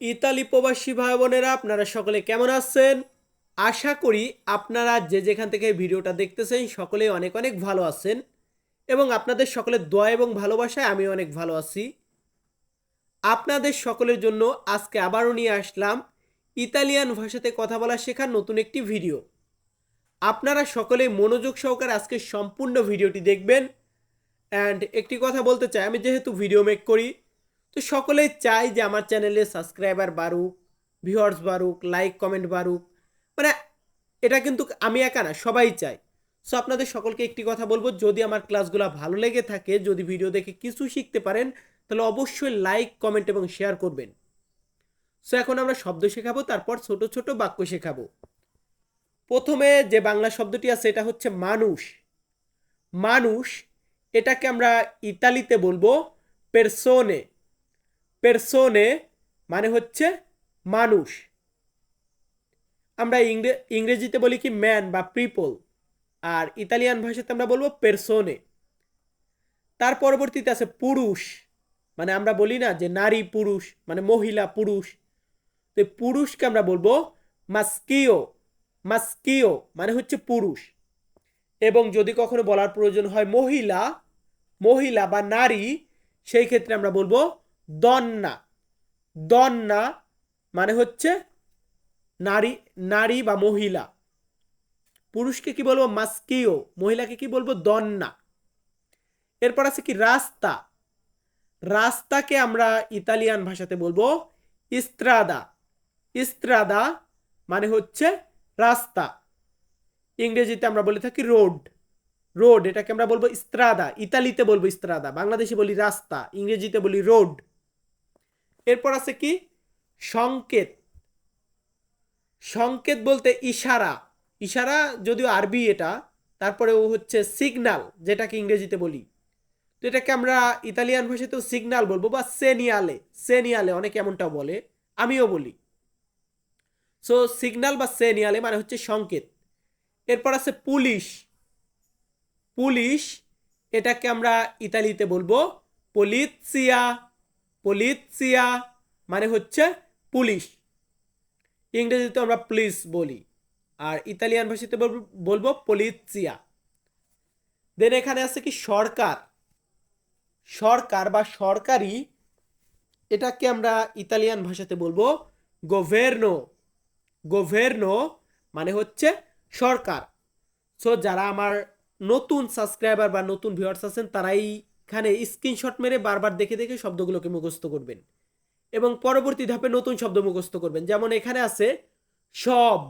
Italy প্রবাসী ভাই বোনেরা, আপনারা সকলে কেমন আছেন? আশা করি আপনারা যে যেখান থেকে ভিডিওটা দেখতেছেন সকলেই অনেক অনেক ভালো আছেন এবং আপনাদের সকলের দোয়া এবং ভালোবাসায় আমি অনেক ভালো আছি। আপনাদের সকলের জন্য আজকে আবারও নিয়ে আসলাম ইতালিয়ান ভাষাতে কথা বলা শেখার নতুন একটি ভিডিও। আপনারা সকলে মনোযোগ সহকারে আজকে সম্পূর্ণ ভিডিওটি দেখবেন। অ্যান্ড একটি কথা বলতে চাই, আমি যেহেতু ভিডিও মেক করি তো সকলেই চাই যে আমার চ্যানেলে সাবস্ক্রাইবার বাড়ুক ভিউয়ার্স বাড়ুক লাইক কমেন্ট বাড়ুক। মানে এটা কিন্তু আমি একা না, সবাই চাই। সো আপনাদের সকলকে একটি কথা বলব, যদি আমার ক্লাসগুলো ভালো লেগে থাকে, যদি ভিডিও দেখে কিছু শিখতে পারেন, তাহলে অবশ্যই লাইক কমেন্ট এবং শেয়ার করবেন। সো এখন আমরা শব্দ শেখাবো, তারপর ছোট ছোট বাক্য শেখাবো। প্রথমে যে বাংলা শব্দটি আছে, এটা হচ্ছে মানুষ। মানুষ, এটাকে আমরা ইতালিতে বলব পেরসোনে পেরসোনে মানে হচ্ছে মানুষ। আমরা ইংরেজিতে বলি কি ম্যান বা পিপল আর ইতালিয়ান ভাষাতে আমরা বলব পেরসোনে তার পরবর্তীতে আছে পুরুষ মানে আমরা বলি না যে নারী পুরুষ মানে মহিলা পুরুষ। তো পুরুষকে আমরা বলব মাস্কিও মাস্কিও মানে হচ্ছে পুরুষ। এবং যদি কখনো বলার প্রয়োজন হয় মহিলা মহিলা বা নারী, সেই ক্ষেত্রে আমরা বলব দন্না। দন্না মানে হচ্ছে নারী নারী বা মহিলা। পুরুষকে কি বলব? মাস্কিও। মহিলাকে কি বলব? দন্না। এরপর আছে কি? রাস্তা। রাস্তাকে আমরা ইতালিয়ান ভাষাতে বলব ইস্ত্রাদা। ইস্ত্রাদা মানে হচ্ছে রাস্তা। ইংরেজিতে আমরা বলে থাকি রোড। রোড এটাকে আমরা বলব ইস্ত্রাদা। ইতালিতে বলব ইস্ত্রাদা। বাংলাদেশে বলি রাস্তা। ইংরেজিতে বলি রোড। এরপর আছে কি? সংকেত। সংকেত বলতে ইশারা। ইশারা যদিও আরবি এটা, তারপরে ও হচ্ছে সিগনাল যেটাকে ইংরেজিতে বলি। তো এটাকে আমরা ইতালিয়ান ভাষাতেও সিগনাল বলব বা সেনিয়ালে সেনিয়ালে অনেকে এমনটাও বলে, আমিও বলি। সো সিগনাল বা সেনিয়ালে মানে হচ্ছে সংকেত। এরপর আছে পুলিশ। পুলিশ, এটাকে আমরা ইতালিতে বলব পলিৎসিয়া পলিৎসিয়া মানে হচ্ছে পুলিশ। ইংরেজিতে আমরা পুলিশ বলি। আর ইতালিয়ান ভাষাতে বলবো- পলিৎসিয়া দেন এখানে আছে কি সরকার? সরকার বা সরকারি এটাকে আমরা ইতালিয়ান ভাষাতে বলব গোভের্নো গোভের্নো মানে হচ্ছে সরকার। সো যারা আমার নতুন সাবস্ক্রাইবার বা নতুন ভিউয়ার্স আছেন তারা এইখানে স্ক্রিনশট মেরে বারবার দেখে দেখে শব্দগুলোকে মুখস্থ করবেন। এবং পরবর্তী ধাপে নতুন শব্দ মুখস্থ করবেন। যেমন এখানে আছে, সব।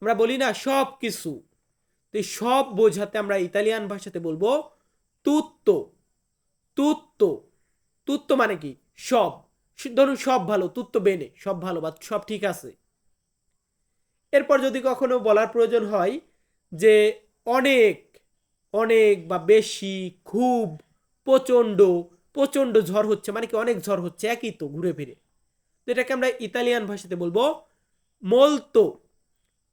আমরা বলি না সব কিছু। তো সব বোঝাতে আমরা ইতালিয়ান ভাষাতে বলব তুত্তো তুত্তো তুত্তো মানে কি? সব। ধরুন সব ভালো তুত্তো বেনে সব ভালো বা সব ঠিক আছে। এরপর যদি কখনো বলার প্রয়োজন হয় যে অনেক অনেক বা বেশি, খুব প্রচণ্ড প্রচণ্ড ঝড় হচ্ছে মানে কি অনেক ঝড় হচ্ছে, একই তো ঘুরে ফিরে। তো এটাকে আমরা ইতালিয়ান ভাষাতে বলব মোলতো।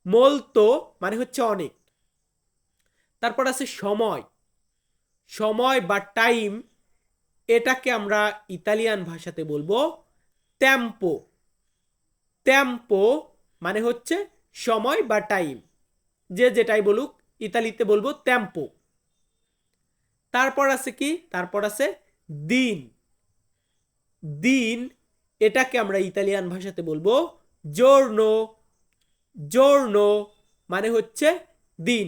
মোলতো মানে হচ্ছে অনেক। তারপর আছে সময়। সময় বা টাইম, এটাকে আমরা ইতালিয়ান ভাষাতে বলব ট্যাম্পো ট্যাম্পো মানে হচ্ছে সময় বা টাইম। যে যেটাই বলুক, ইতালিতে বলব ট্যাম্পো তারপর আছে কি? তারপর আছে দিন। দিন, এটাকে আমরা ইতালিয়ান ভাষাতে বলব জোর্নো জোর্নো মানে হচ্ছে দিন।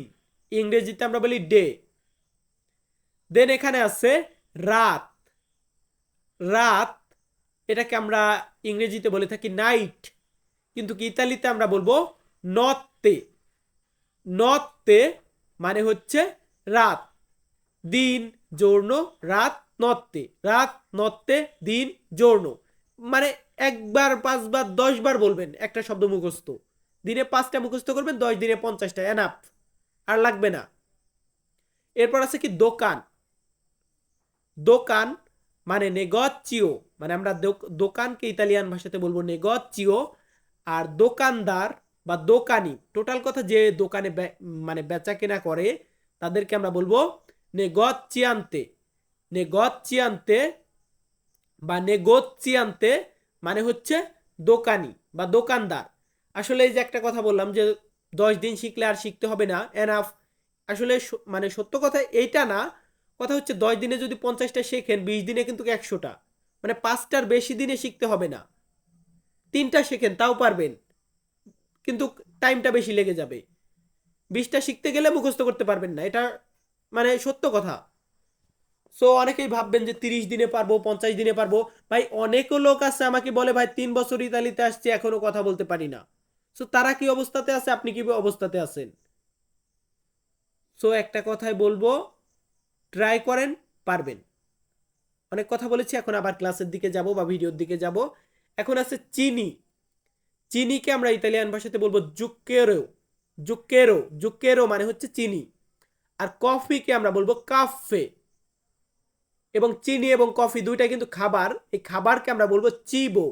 ইংরেজিতে আমরা বলি ডে দেন এখানে আছে রাত। রাত, এটাকে আমরা ইংরেজিতে বলে থাকি নাইট কিন্তু কি ইতালিতে আমরা বলব নত্তে নত্তে মানে হচ্ছে রাত। দিন, জোর্ণ, রাত, নত্তে। রাত, নত্তে, দিন, জোর্ণ। মানে একবার, পাঁচবার, দশবার বলবেন একটা শব্দ মুখস্থ। দিনে পাঁচটা মুখস্থ করবেন, দশ দিনে পঞ্চাশটা এনাফ আর লাগবে না। এরপর আছে কি দোকান। দোকান মানে নেগচিও। মানে আমরা দোকানকে ইতালিয়ান ভাষাতে বলব নেগচিও। আর দোকানদার বা দোকানি, টোটাল কথা যে দোকানে মানে বেচা কেনা করে, তাদেরকে আমরা বলব নেগচিয়ান্তে নেগচিয়ান্তে বা নেগোচিয়ান্তে মানে হচ্ছে দোকানি বা দোকানদার। আসলে এই যে একটা কথা বললাম যে দশ দিন শিখলে আর শিখতে হবে না এনাফ আসলে মানে সত্য কথা এইটা না, কথা হচ্ছে দশ দিনে যদি পঞ্চাশটা শেখেন, বিশ দিনে কিন্তু একশোটা। মানে পাঁচটার বেশি দিনে শিখতে হবে না। তিনটা শেখেন, তাও পারবেন। কিন্তু টাইমটা বেশি লেগে যাবে। বিশটা শিখতে গেলে মুখস্থ করতে পারবেন না। এটা মানে সত্য কথা। সো অনেকেই ভাববেন যে তিরিশ দিনে পারব, পঞ্চাশ দিনে পারব। ভাই, অনেকও লোক আছে আমাকে বলে, ভাই, তিন বছর ইতালিতে আসছে, এখনও কথা বলতে পারি না। সো তারা কি অবস্থাতে আছে? আপনি কি অবস্থাতে আছেন? সো একটা কথাই বলব ট্রাই করেন, পারবেন। অনেক কথা বলেছি, এখন আবার ক্লাসের দিকে যাব বা ভিডিওর দিকে যাব। এখন আছে চিনি। চিনিকে আমরা ইতালিয়ান ভাষাতে বলব জুক্কেরো। জুক্কেরো জুক্কেরো মানে হচ্ছে চিনি। আর কফিকে আমরা বলব কাফে। এবং চিনি এবং কফি দুইটাই কিন্তু খাবার। এই খাবারকে আমরা বলব চিবো।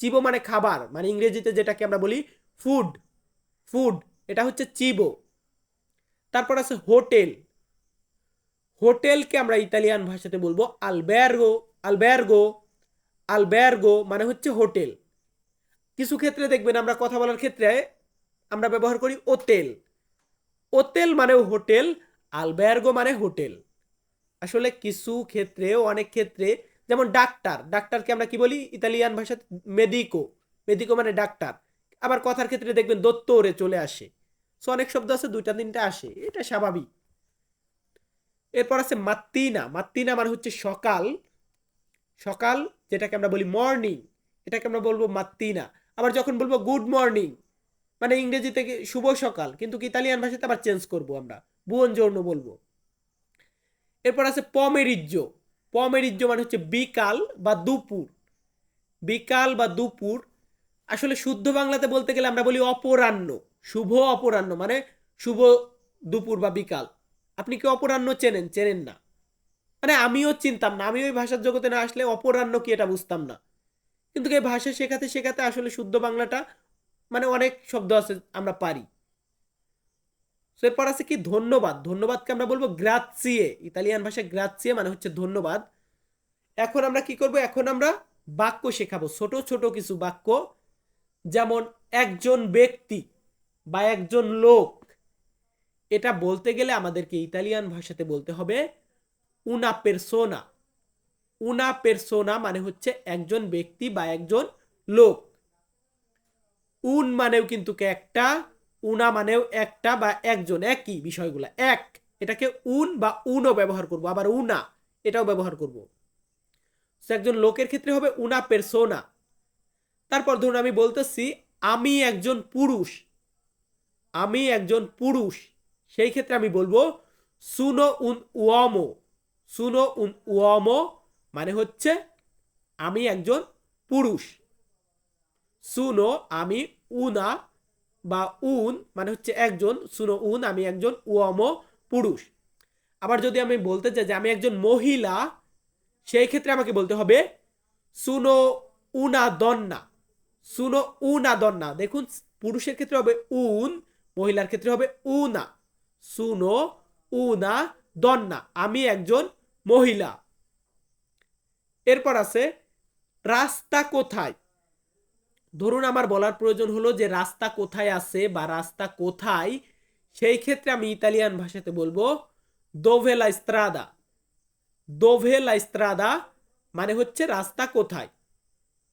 চিবো মানে খাবার মানে ইংরেজিতে যেটাকে আমরা বলি ফুড ফুড এটা হচ্ছে চিবো। তারপর আছে হোটেল। হোটেলকে আমরা ইতালিয়ান ভাষাতে বলব আলবেয়ারগো আলবেয়ারগো আলবেয়ারগো মানে হচ্ছে হোটেল। কিছু ক্ষেত্রে দেখবেন আমরা কথা বলার ক্ষেত্রে আমরা ব্যবহার করি ওতেল। ওতেল মানেও হোটেল, আলবেয়ারগো মানে হোটেল। আসলে কিছু ক্ষেত্রে অনেক ক্ষেত্রে, যেমন ডাক্তার, ডাক্তারকে আমরা কি বলি? ইতালিয়ান ভাষাতে মেদিকো মেদিকো মানে ডাক্তার। আবার কথার ক্ষেত্রে দেখবেন দত্তরে চলে আসে। সো অনেক শব্দ আছে, দুইটা তিনটা আসে। এটা স্বাভাবিক। এরপর আছে মাত্তিনা। মাত্তিনা মানে হচ্ছে সকাল। সকাল, যেটাকে আমরা বলি মর্নিং এটাকে আমরা বলব মাত্তিনা। আবার যখন বলব গুড মর্নিং মানে ইংরেজিতে শুভ সকাল কিন্তু ইতালিয়ান ভাষাতে আবার চেঞ্জ করব আমরা। বুয়ন জন্য বলব। এরপর আছে পমেরিজ্য পমেরিজ্য মানে হচ্ছে বিকাল বা দুপুর। বিকাল বা দুপুর, আসলে শুদ্ধ বাংলাতে বলতে গেলে আমরা বলি অপরাহ্ন, শুভ অপরাহ্ন মানে শুভ দুপুর বা বিকাল। আপনি কি অপরাহ্ন চেনেন? চেনেন না। মানে আমিও চিনতাম না, আমি ওই ভাষার জগতে না আসলে অপরাহ্ন কি এটা বুঝতাম না। কিন্তু এই ভাষা শেখাতে শেখাতে আসলে শুদ্ধ বাংলাটা মানে অনেক শব্দ আছে আমরা পারি। So, এরপর আছে কি? ধন্যবাদ। ধন্যবাদকে আমরা বলব গ্রাৎসিয়ে। ইতালিয়ান ভাষায় গ্রাৎসিয়ে মানে হচ্ছে ধন্যবাদ। এখন আমরা কি করব? এখন আমরা বাক্য শেখাবো। ছোট ছোট কিছু বাক্য। যেমন একজন ব্যক্তি বা একজন লোক। এটা বলতে গেলে আমাদেরকে ইতালিয়ান ভাষাতে বলতে হবে উনা পেরসোনা উনা পেরসোনা মানে হচ্ছে একজন ব্যক্তি বা একজন লোক। উন মানেও কিন্তু একটা উনা মানেও একটা বা একজন একই বিষয়গুলা এক। এটাকে উন বা উনও ব্যবহার করব আবার উনা এটাও ব্যবহার করব। So, একজন লোকের ক্ষেত্রে হবে উনা পেরসোনা তারপর ধরুন আমি বলতেছি আমি একজন পুরুষ আমি একজন পুরুষ সেই ক্ষেত্রে আমি বলব সুনো উন উয়ামো সুনো উন উয়ামো মানে হচ্ছে আমি একজন পুরুষ। সুনো আমি উনা বা উন মানে হচ্ছে একজন, সুনো উন আমি একজন উয়ামো পুরুষ। আবার যদি আমি বলতে চাই যে আমি একজন মহিলা, সেই ক্ষেত্রে আমাকে বলতে হবে সুনো উনা দন্না। সুনো উনা দন্না। দেখুন, পুরুষের ক্ষেত্রে হবে উন, মহিলার ক্ষেত্রে হবে উনা। সুনো উনা দন্না। আমি একজন মহিলা। এরপর আছে, রাস্তা কোথায়? ধরুন আমার বলার প্রয়োজন হলো যে রাস্তা কোথায় আছে বা রাস্তা কোথায়, সেই ক্ষেত্রে আমি ইতালিয়ান ভাষাতে বলব দোভেলা স্ত্রাদা দোভেলা স্ত্রাদা মানে হচ্ছে রাস্তা কোথায়।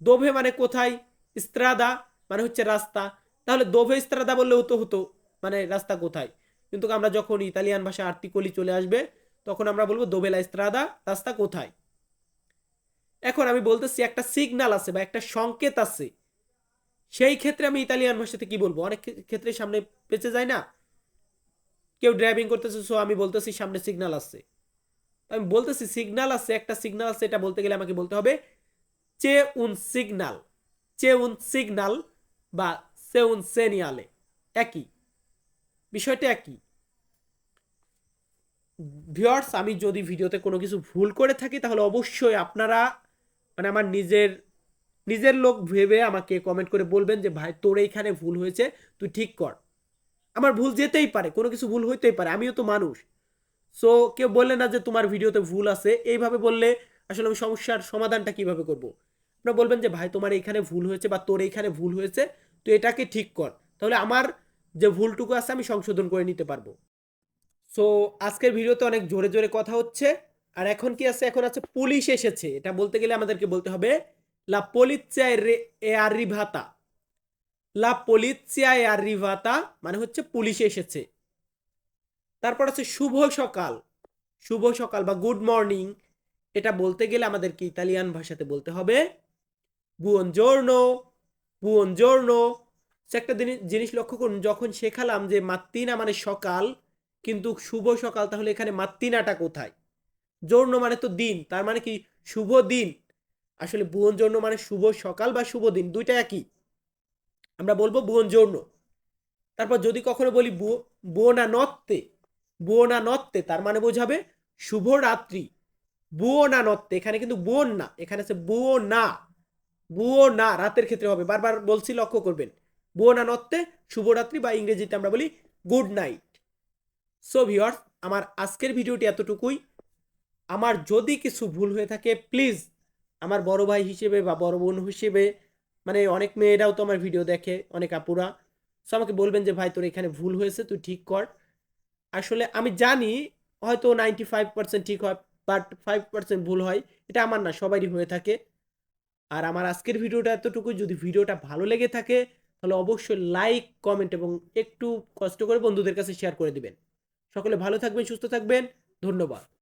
দোভে মানে কোথায়? স্ত্রাদা মানে হচ্ছে রাস্তা। তাহলে দোভে স্ত্রাদা বললেও তো হতো মানে রাস্তা কোথায়। কিন্তু আমরা যখন ইতালিয়ান ভাষা আর্টিকলি চলে আসবে, তখন আমরা বলব দোভেলা স্ত্রাদা রাস্তা কোথায়? এখন আমি বলতেছি একটা সিগন্যাল আছে বা একটা সংকেত আছে। সেই ক্ষেত্রে আমি ইতালিয়ান ভাষাতে কি বলব? অনেক ক্ষেত্রে সামনে পেঁচে যায় না। কেউ ড্রাইভিং করতেছে সো আমি বলতেছি সামনে সিগনাল আছে আমি বলতেছি সিগনাল আছে একটা সিগনাল আছে এটা বলতে গেলে আমাকে বলতে হবে, চে উন সিগনাল চে উন সিগনাল বা সে উন সেনিয়ালে একই। বিষয়টা একই। ভিউয়ার্স আমি যদি ভিডিওতে কোনো কিছু ভুল করে থাকি, তাহলে অবশ্যই আপনারা মানে আমার নিজের নিজের লোক ভেবে আমাকে কমেন্ট করে বলবেন যে, ভাই, তোর এইখানে ভুল হয়েছে, তুই ঠিক কর। আমার ভুল যেতেই পারে, কোনো কিছু ভুল হইতেই পারে, আমিও তো মানুষ। সো কেউ বললে না যে, তোমার ভিডিওতে ভুল আছে। এইভাবে বললে আসলে আমি সমস্যার সমাধানটা কীভাবে করব? আপনারা বলবেন যে, ভাই, তোমার এখানে ভুল হয়েছে বা তোর এখানে ভুল হয়েছে তো এটাকে ঠিক কর। তাহলে আমার যে ভুলটুকু আছে আমি সংশোধন করে নিতে পারব। সো আজকের ভিডিওতে অনেক জোরে জোরে কথা হচ্ছে। আর এখন কি আছে? এখন আছে, পুলিশ এসেছে। এটা বলতে গেলে আমাদেরকে বলতে হবে লা polizia è arrivata. লা è arrivata মানে হচ্ছে পুলিশ এসেছে। তারপর আছে শুভ সকাল। শুভ সকাল বা গুড মর্নিং এটা বলতে গেলে আমাদেরকে ইতালিয়ান ভাষাতে বলতে হবে। বুয়নজোর্নো বুয়নজোর্নো সে একটা জিনিস লক্ষ্য করুন, যখন শেখালাম যে মাত্তিনা মানে সকাল, কিন্তু শুভ সকাল তাহলে এখানে মাত্তিনাটা কোথায়? জোর্ণ মানে তো দিন, তার মানে কি শুভ দিন। আসলে বুয়ন জন্য মানে শুভ সকাল বা শুভ দিন, দুইটা একই। আমরা বলব বুয়ন জন্য তারপর যদি কখনো বলি বুয়োনা নত্তে বুয়োনা নত্তে, তার মানে বোঝাবে শুভ রাত্রি। বুয়োনা নত্তে, এখানে কিন্তু বোন না, এখানে আছে বুয়ো না বুয়ো না রাতের ক্ষেত্রে হবে, বারবার বলছি, লক্ষ্য করবেন। বুয়োনা নত্তে শুভরাত্রি বা ইংরেজিতে আমরা বলি গুড নাইট। সো ভিওর্স আমার আজকের ভিডিওটি এতটুকুই। আমার যদি কিছু ভুল হয়ে থাকে প্লিজ আমার বড় ভাই হিসেবে বা বড় বোন হিসেবে মানে অনেক মেয়েরাও তো আমার ভিডিও দেখে, অনেক আপুরা। সো আমাকে বলবেন যে, ভাই, তোর এখানে ভুল হয়েছে, তুই ঠিক কর। আসলে আমি জানি, হয়তো নাইনটি ফাইভ পার্সেন্ট ঠিক হয় বাট ফাইভ পার্সেন্ট ভুল হয়, এটা আমার না, সবারই হয়ে থাকে। আর আমার আজকের ভিডিওটা এতটুকু, যদি ভিডিওটা ভালো লেগে থাকে, তাহলে অবশ্যই লাইক কমেন্ট এবং একটু কষ্ট করে বন্ধুদের কাছে শেয়ার করে দিবেন। সকলে ভালো থাকবেন, সুস্থ থাকবেন, ধন্যবাদ।